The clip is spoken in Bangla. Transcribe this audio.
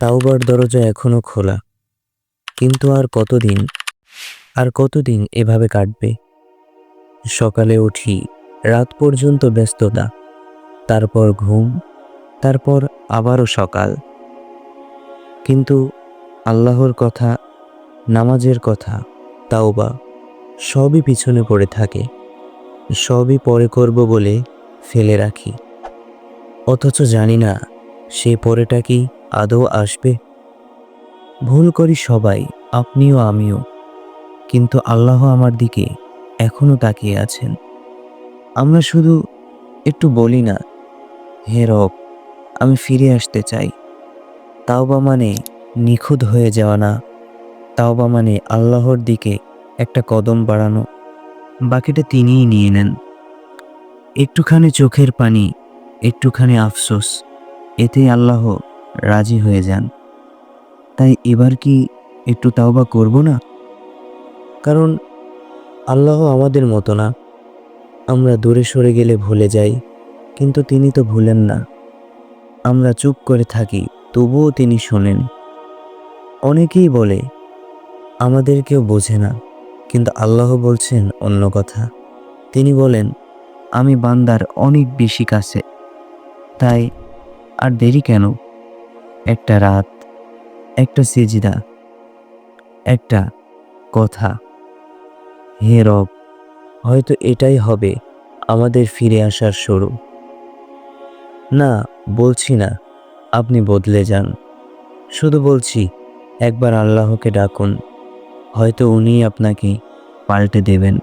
তাওবার দরজা এখনও খোলা। কিন্তু আর কতদিন আর কতদিন এভাবে কাটবে? সকালে উঠি, রাত পর্যন্ত ব্যস্ততা, তারপর ঘুম, তারপর আবারও সকাল। কিন্তু আল্লাহর কথা, নামাজের কথা, তাওবা সবই পিছনে পড়ে থাকে, সবই পরে করব বলে ফেলে রাখি। অথচ জানি না সে পরেটা কি। আদৌ আসবে? ভুল করি সবাই, আপনিও আমিও। কিন্তু আল্লাহ আমার দিকে এখনও তাকিয়ে আছেন। আমরা শুধু একটু বলি না, হে রব, আমি ফিরে আসতে চাই। তাওবা মানে নিখুঁত হয়ে যাওয়া না। তাওবা মানে আল্লাহর দিকে একটা কদম বাড়ানো। বাকিটা তিনিই নিয়ে নেন। একটুখানি চোখের পানি, একটুখানি আফসোস, এতেই আল্লাহ রাজি হয়ে যান। তাই এবার কি একটু তাওবা করব না? কারণ আল্লাহ আমাদের মতো না। আমরা দূরে সরে গেলে ভুলে যাই, কিন্তু তিনি তো ভুলেন না। আমরা চুপ করে থাকি, তবুও তিনি শোনেন। অনেকেই বলে, আমাদের কেউ বোঝে না। কিন্তু আল্লাহ বলছেন অন্য কথা। তিনি বলেন, আমি বান্দার অনেক বেশি কাছে। তাই আর দেরি কেন? একটা রাত, একটা সেজিদা, একটা কথা। হে রব, হয়তো এটাই হবে আমাদের ফিরে আসার শুরু। না, বলছি না, আপনি বদলে যান। শুধু বলছি, একবার আল্লাহকে ডাকুন। হয়তো উনিই আপনাকে পাল্টে দেবেন।